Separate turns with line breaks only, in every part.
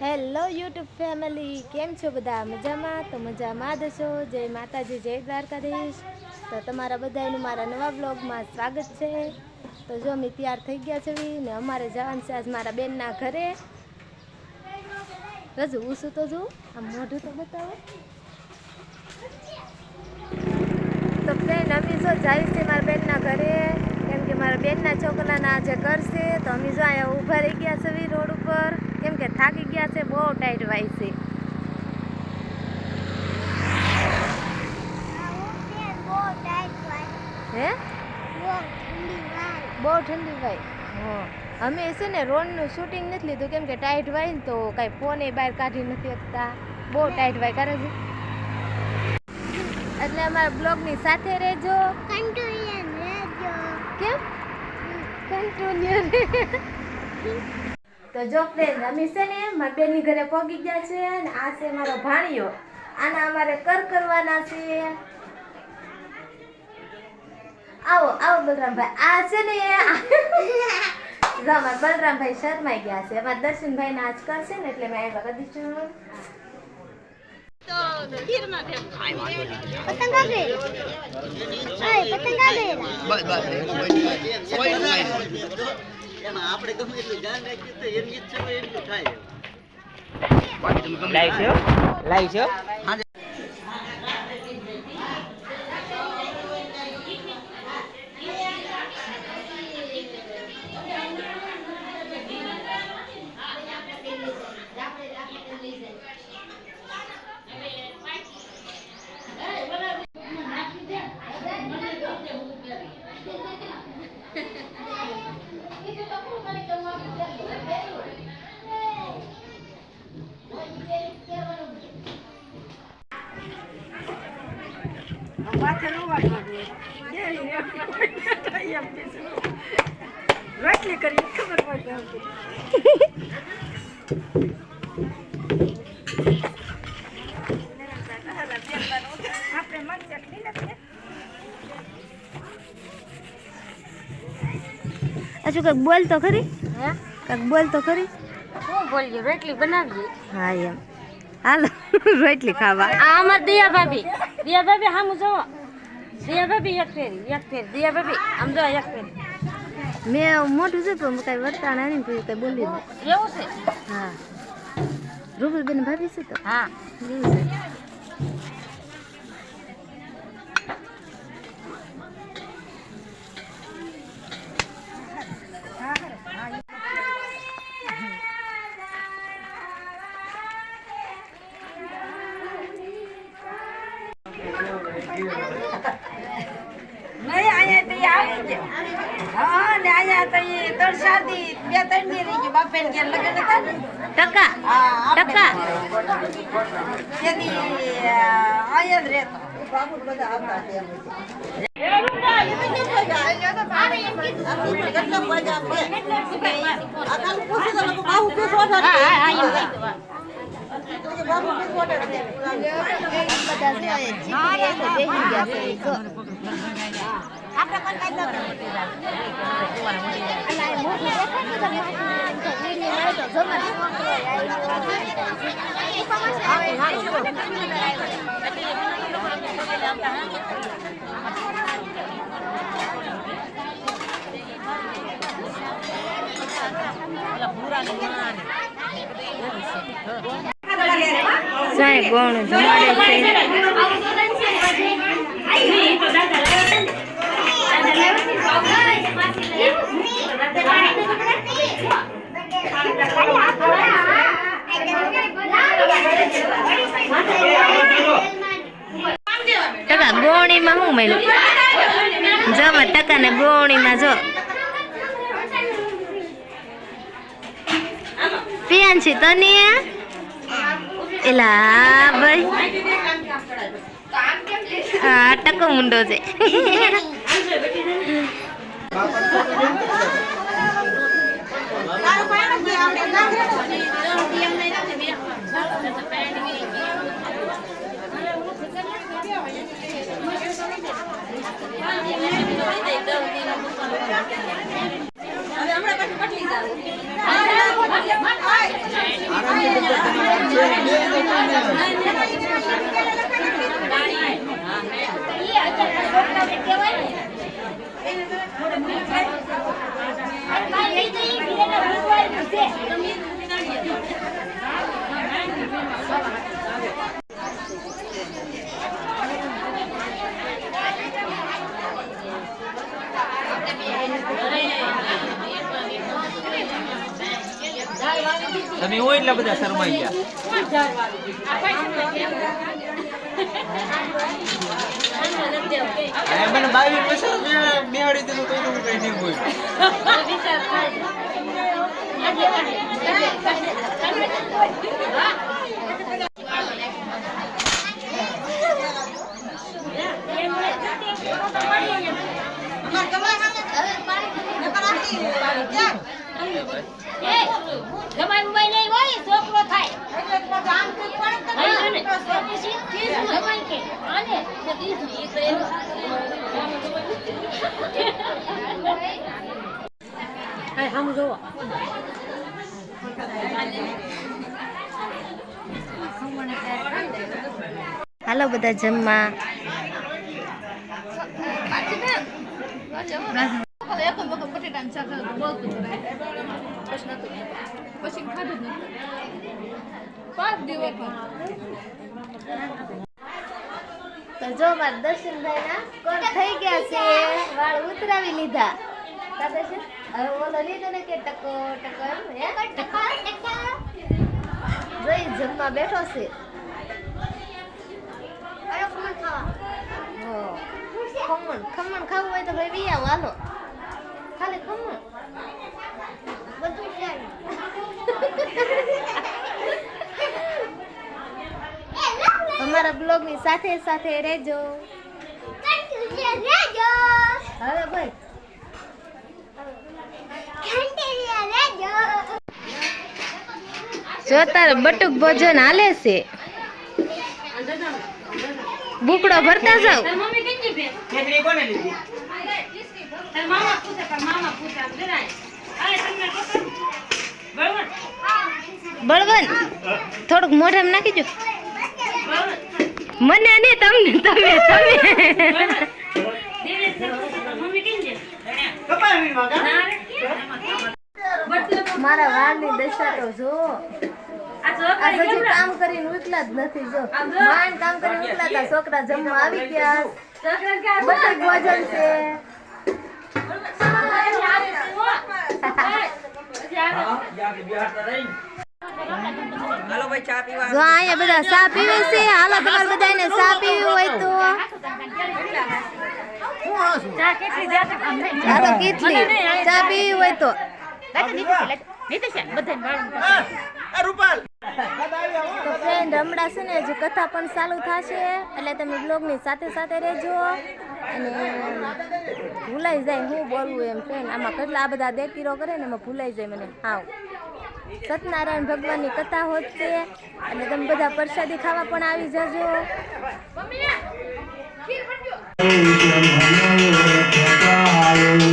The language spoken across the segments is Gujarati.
હેલો યુટ્યુબ ફેમિલી, કેમ છો બધા? મજામાં? તો મજામાં જ છો? જય માતાજી, જય દ્વારકાધીશ. તો તમારા બધાનું મારા નવા બ્લોગમાં સ્વાગત છે. તો જો અમે તૈયાર થઈ ગયા છે ને અમારે જવાનું છે આજ મારા બેનના ઘરે. રજુ, ઊસું તો જો આમ મોઢું તો બતાવો. તો ફ્રેન્ડ અમે જો જાય છે મારા બેનના ઘરે. કેમ કે મારા બેનના છોકરાના આજે કરશે તો અમે જો અહીંયા ઊભા રહી ગયા છે રોડ ઉપર. કે થાકી ગયા છે બહુ ટાઈટ વાય છે. હે? બહુ ઠંડી ભાઈ હા. અમે છે ને રોડનું શૂટિંગ નથી લીધું કેમ કે ટાઈટ વાય ને તો કાંઈ ફોન એ બહાર કાઢી નથી શકતા. બહુ ટાઈટ વાય કરે છે. એટલે અમારા બ્લોગની સાથે રહેજો. કેમ? કન્ટિન્યુ તો જો ફ્રેન્ડ અમે છે ને મારા બેનની ઘરે પહોંચી ગયા છે અને આ છે મારો ભાણિયો. આના અમારે કર કરવાના છે. આવો આવો બલરામભાઈ. આ છે ને અમારા બલરામભાઈ શરમાઈ ગયા છે. અમારા દર્શનભાઈ ના આજ કરશે ને એટલે મેં આવ્યા કદી છું
પતંગ બસ કોઈ નહીં.
એમાં આપણે ગમે એટલું ધ્યાન રાખીએ તો એની ઈચ્છા હોય એટલું થાય.
બાકી
છે લાઈવ છે
હાજે
હજુ કંઈક બોલ તો ખરી?
હે?
કંઈક બોલ તો ખરી?
શું બોલીએ? રોટલી બનાવીએ?
હા એમ. હાલો રોટલી ખાવા.
આ અમાર દિયા ભાભી. દિયા ભાભી હા જોવો. દિયા ભાભી એક ફેરી એક ફેરી દિયા ભાભી આમ જો એક ફેરી
મેં મોટું છે પણ કઈ વર્તાણા નહીં પછી કઈ બોલી
એવું છે
હા રૂબલબેન ભાભી છે તો
હા
એવું છે
નહીં અહીંયા તો ઈ આવી ગયો હા ને અહીંયા ત્રણ શાદી બે ત્રણની રહી ગયું બાપે ઘેર લગ્ન હતા ને.
ટકા ટકા.
તેથી અહીંયા જ રહેતો.
બધા છે જીતી ગયા છે બેસી ગયા છે જો અલા, એ મોટું દેખાય ને તમે? તો વિડીયો માં તો જમા. સાંઈ ગોણ જમાડે છે ટકા ગોણીમાં શું મળ્યું જવા ટકા ને ગોણીમાં જો પિયાંશી તને એલા ભાઈ હા ટકો મુંડો છે
હવે હમણાં પછી પટલી જાવ
તમે હોય એટલે બધા શરમાઈ ગયા. મને બાવીસ પૈસા બેહાડી દીધું તો કઈ નહીં બોલ
જમાઈ ઉમાઈ નહીં હોય છોકરો થાય જમાઈ કે આને ઈ તો જોવો
હાલો બધા જમવા. તો જો મારા દર્શનભાઈ ના કોણ થઈ ગયા છે? વાળ ઉતરાવી લીધા. છે હવે ઓલો લીધો ને કે ટકો ટકો એમ. હે? ટકો ટકો જોઈ જમવા બેઠો છે. હો. ખમણ ખમણ ખાવું હોય તો ભાઈ વી આવો હાલો. ખાલી ખમણ. બધું અમારા બ્લોગની સાથે સાથે રહેજો. હવે ભાઈ. જો તારે બટુક ભોજન હાલે છે. બુકડો ભરતા જાવ. બળવન થોડુંક મોઢામાં નાખી જો મને નહીં તમને તમે તમે. મારા વાળની દશા તો જો.
આ
હજી
કામ
કરીને ઉકલા જ નથી જો. માંડ કામ કરીને ઉકલા તા છોકરા જમવા આવી ગયા. બધું ભોજન છે. જો અહીંયા બધા ચા પીવે છે. હાલો તમારે બધાને ચા પીવી હોય તો.
ચા કેટલી જાતે આમ
તો કેટલી? ચા. પીવી હોય તો. તો ફ્રેન્ડ હમણાં છે ને હજી કથા પણ ચાલુ થશે એટલે તમે બ્લોગની સાથે સાથે રહેજો. અને ભૂલાઈ જાય હું બોલવું એમ ફ્રેન્ડ આમાં કેટલા આ બધા દેતીરો કરે ને એમાં ભૂલાઈ જાય મને. હાવ. સત્યનારાયણ ભગવાનની કથા હોત છે અને તમે બધા પ્રસાદી ખાવા પણ આવી જજો. બાપા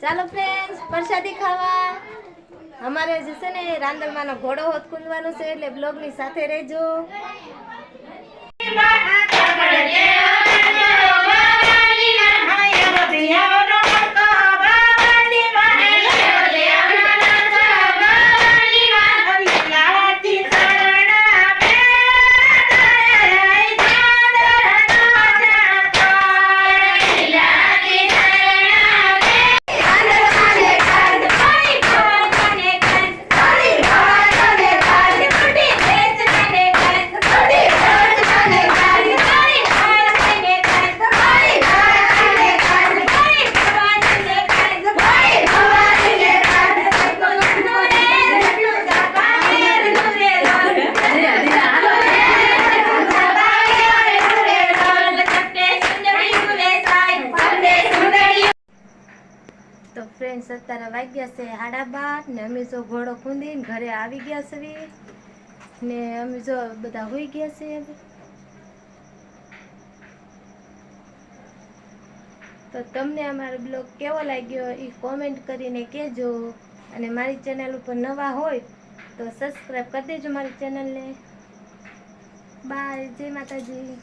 ચાલો ફ્રેન્ડ્સ પ્રસાદી ખાવા. અમારે જે છે ને રાંદલમાંનો ઘોડો હોત કુંદવાનો છે, એટલે બ્લોગની સાથે રહેજો.
Yeah.
છે સાડા બાર, ને અમે જો ઘોડો ખૂંદીને ઘરે આવી ગયા છે ને અમે જો બધા હોઈ ગયા છે તો તમને અમારો બ્લોગ કેવો લાગ્યો એ કોમેન્ટ કરીને કહેજો. અને મારી ચેનલ ઉપર નવા હોય તો સબસ્ક્રાઈબ કરી દેજો મારી ચેનલને બાય જય માતાજી.